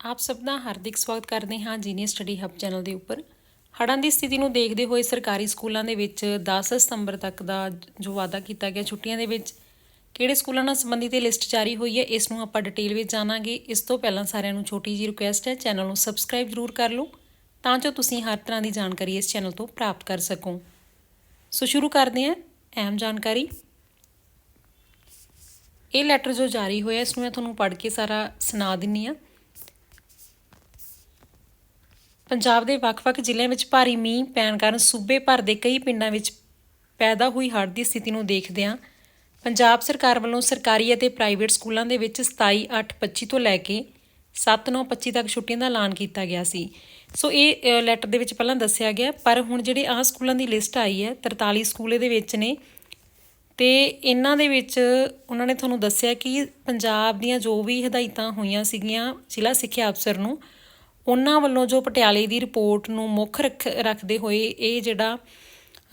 ਆਪ ਸਭ ਦਾ ਹਾਰਦਿਕ ਸਵਾਗਤ ਕਰਦੇ ਹਾਂ ਜੀਨੀਅਸ ਸਟੱਡੀ ਹੱਬ ਚੈਨਲ ਦੇ ਉੱਪਰ। ਹੜ੍ਹਾਂ ਦੀ ਸਥਿਤੀ ਨੂੰ ਦੇਖਦੇ ਹੋਏ ਸਰਕਾਰੀ ਸਕੂਲਾਂ ਦੇ ਵਿੱਚ 10 ਸਤੰਬਰ ਤੱਕ ਦਾ ਜੋ ਵਾਅਦਾ ਕੀਤਾ ਗਿਆ ਛੁੱਟੀਆਂ ਦੇ ਵਿੱਚ, ਕਿਹੜੇ ਸਕੂਲਾਂ ਨਾਲ ਸੰਬੰਧਿਤ ਇਹ ਲਿਸਟ ਜਾਰੀ ਹੋਈ ਹੈ, ਇਸ ਨੂੰ ਆਪਾਂ ਡਿਟੇਲ ਵਿੱਚ ਜਾਣਾਂਗੇ। ਇਸ ਤੋਂ ਪਹਿਲਾਂ ਸਾਰਿਆਂ ਨੂੰ ਛੋਟੀ ਜੀ ਰਿਕੁਐਸਟ ਹੈ, ਚੈਨਲ ਨੂੰ ਸਬਸਕ੍ਰਾਈਬ ਜ਼ਰੂਰ ਕਰ ਲਓ, ਤਾਂ ਜੋ ਤੁਸੀਂ ਹਰ ਤਰ੍ਹਾਂ ਦੀ ਜਾਣਕਾਰੀ ਇਸ ਚੈਨਲ ਤੋਂ ਪ੍ਰਾਪਤ ਕਰ ਸਕੋ। ਸੋ ਸ਼ੁਰੂ ਕਰਦੇ ਹਾਂ, ਅਹਿਮ ਜਾਣਕਾਰੀ। ਇਹ ਲੈਟਰ ਜੋ ਜਾਰੀ ਹੋਇਆ, ਇਸ ਨੂੰ ਮੈਂ ਤੁਹਾਨੂੰ ਪੜ੍ਹ ਕੇ ਸਾਰਾ ਸੁਣਾ ਦਿੰਨੀ ਆ ਪੰਜਾਬ ਦੇ ਵੱਖ-ਵੱਖ ਜ਼ਿਲ੍ਹਿਆਂ ਵਿੱਚ ਭਾਰੀ ਮੀਂਹ ਪੈਣ ਕਾਰਨ ਸੂਬੇ ਭਰ ਦੇ ਕਈ ਪਿੰਡਾਂ ਵਿੱਚ ਪੈਦਾ ਹੋਈ ਹੜ੍ਹ ਦੀ ਸਥਿਤੀ ਨੂੰ ਦੇਖਦਿਆਂ ਪੰਜਾਬ ਸਰਕਾਰ ਵੱਲੋਂ ਸਰਕਾਰੀ ਅਤੇ ਪ੍ਰਾਈਵੇਟ ਸਕੂਲਾਂ ਦੇ ਵਿੱਚ 27/8/25 ਤੋਂ ਲੈ ਕੇ 7/9/25 ਤੱਕ ਛੁੱਟੀਆਂ ਦਾ ਐਲਾਨ ਕੀਤਾ ਗਿਆ ਸੀ। ਸੋ ਇਹ ਲੈਟਰ ਦੇ ਵਿੱਚ ਪਹਿਲਾਂ ਦੱਸਿਆ ਗਿਆ, ਪਰ ਹੁਣ ਜਿਹੜੇ ਆਹ ਸਕੂਲਾਂ ਦੀ ਲਿਸਟ ਆਈ ਹੈ 43 ਸਕੂਲ ਇਹਦੇ ਵਿੱਚ ਨੇ, ਤੇ ਇਹਨਾਂ ਦੇ ਵਿੱਚ ਉਹਨਾਂ ਨੇ ਤੁਹਾਨੂੰ ਦੱਸਿਆ ਕਿ ਪੰਜਾਬ ਦੀਆਂ ਜੋ ਵੀ ਹਦਾਇਤਾਂ ਹੋਈਆਂ ਸੀਗੀਆਂ ਜ਼ਿਲ੍ਹਾ ਸਿੱਖਿਆ ਅਫਸਰ ਨੂੰ ਉਹਨਾਂ ਵੱਲੋਂ ਜੋ ਪਟਿਆਲੇ ਦੀ ਰਿਪੋਰਟ ਨੂੰ ਮੁੱਖ ਰੱਖ ਰੱਖਦੇ ਹੋਏ ਇਹ ਜਿਹੜਾ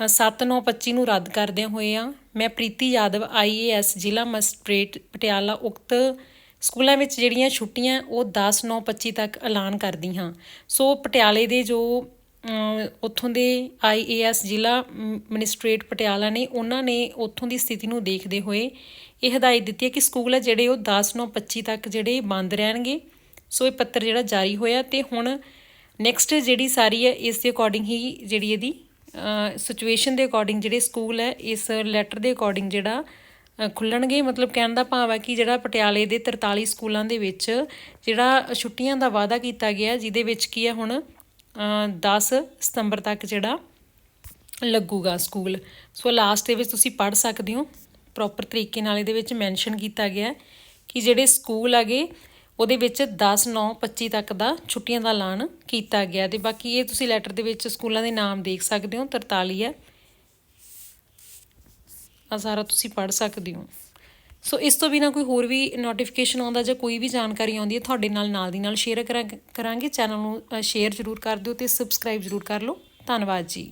7925 ਨੂੰ ਰੱਦ ਕਰਦਿਆਂ ਹੋਏ ਆ, ਮੈਂ ਪ੍ਰੀਤੀ ਯਾਦਵ ਆਈਏਐਸ ਜ਼ਿਲ੍ਹਾ ਮੈਜਿਸਟ੍ਰੇਟ, ਪਟਿਆਲਾ ਉਕਤ ਸਕੂਲਾਂ ਵਿੱਚ ਜਿਹੜੀਆਂ ਛੁੱਟੀਆਂ, ਉਹ 10/9/25 ਤੱਕ ਐਲਾਨ ਕਰਦੀ ਹਾਂ। ਸੋ ਪਟਿਆਲੇ ਦੇ ਜੋ ਉੱਥੋਂ ਦੇ ਆਈਏਐਸ ਜ਼ਿਲ੍ਹਾ ਮੈਜਿਸਟ੍ਰੇਟ ਪਟਿਆਲਾ ਨੇ, ਉਹਨਾਂ ਨੇ ਉੱਥੋਂ ਦੀ ਸਥਿਤੀ ਨੂੰ ਦੇਖਦੇ ਹੋਏ ਇਹ ਹਦਾਇਤ ਦਿੱਤੀ ਹੈ ਕਿ ਸਕੂਲ ਹੈ ਜਿਹੜੇ ਉਹ 10/9/25 ਤੱਕ ਜਿਹੜੇ ਬੰਦ ਰਹਿਣਗੇ। ਸੋ ਇਹ ਪੱਤਰ ਜਿਹੜਾ ਜਾਰੀ ਹੋਇਆ ਤੇ ਹੁਣ ਨੈਕਸਟ ਜਿਹੜੀ ਸਾਰੀ ਹੈ, ਇਸ ਦੇ ਅਕੋਰਡਿੰਗ ਹੀ ਜਿਹੜੀ ਇਹਦੀ ਸਿਚੁਏਸ਼ਨ ਦੇ ਅਕੋਰਡਿੰਗ ਜਿਹੜੇ ਸਕੂਲ ਹੈ, ਇਸ ਲੈਟਰ ਦੇ ਅਕੋਰਡਿੰਗ ਜਿਹੜਾ ਖੁੱਲਣਗੇ। ਮਤਲਬ ਕਹਿਣ ਦਾ ਭਾਵ ਹੈ ਕਿ ਜਿਹੜਾ ਪਟਿਆਲੇ ਦੇ 43 ਸਕੂਲਾਂ ਦੇ ਵਿੱਚ ਜਿਹੜਾ ਛੁੱਟੀਆਂ ਦਾ ਵਾਅਦਾ ਕੀਤਾ ਗਿਆ, ਜਿਹਦੇ ਵਿੱਚ ਕੀ ਹੈ ਹੁਣ 10 ਸਤੰਬਰ ਤੱਕ ਜਿਹੜਾ ਲੱਗੂਗਾ ਸਕੂਲ ਸੋ ਲਾਸਟ ਦੇ ਵਿੱਚ ਤੁਸੀਂ ਪੜ੍ਹ ਸਕਦੇ ਹੋ। ਪ੍ਰੋਪਰ ਤਰੀਕੇ ਨਾਲ ਇਹਦੇ ਵਿੱਚ ਮੈਂਸ਼ਨ ਕੀਤਾ ਗਿਆ ਕਿ ਜਿਹੜੇ ਸਕੂਲ ਹੈਗੇ ਉਹਦੇ ਵਿੱਚ 10 9 25 ਤੱਕ ਦਾ ਛੁੱਟੀਆਂ ਦਾ ਐਲਾਨ ਕੀਤਾ ਗਿਆ ਤੇ ਬਾਕੀ ਇਹ ਤੁਸੀਂ ਲੈਟਰ ਦੇ ਵਿੱਚ ਸਕੂਲਾਂ ਦੇ ਨਾਮ ਦੇਖ ਸਕਦੇ ਹੋ 43 ਹੈ। ਆ ਸਾਰਾ ਤੁਸੀਂ ਪੜ੍ਹ ਸਕਦੇ ਹੋ। ਸੋ ਇਸ ਤੋਂ ਬਿਨਾ ਕੋਈ ਹੋਰ ਵੀ ਨੋਟੀਫਿਕੇਸ਼ਨ ਆਉਂਦਾ ਜਾਂ ਕੋਈ ਵੀ ਜਾਣਕਾਰੀ ਆਉਂਦੀ ਹੈ, ਤੁਹਾਡੇ ਨਾਲ ਨਾਲ ਦੀ ਨਾਲ ਸ਼ੇਅਰ ਕਰਾਂਗੇ ਚੈਨਲ ਨੂੰ ਸ਼ੇਅਰ ਜ਼ਰੂਰ ਕਰ ਦਿਓ ਤੇ ਸਬਸਕ੍ਰਾਈਬ ਜ਼ਰੂਰ ਕਰ ਲਓ। ਧੰਨਵਾਦ ਜੀ।